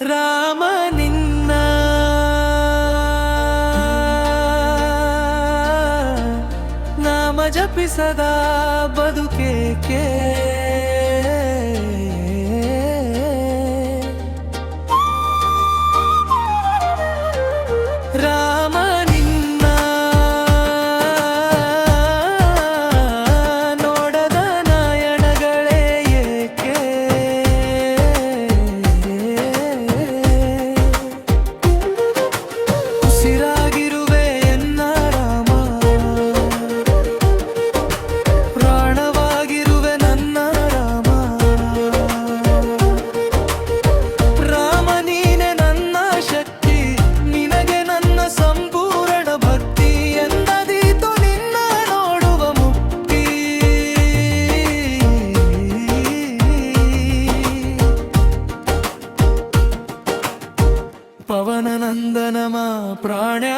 ರಾಮ ನಿನ್ನ. ನಾಮ ಜಪಿಸದ ಬದುಕೇಕೆ ರಾ పవననందనమా ప్రాణా?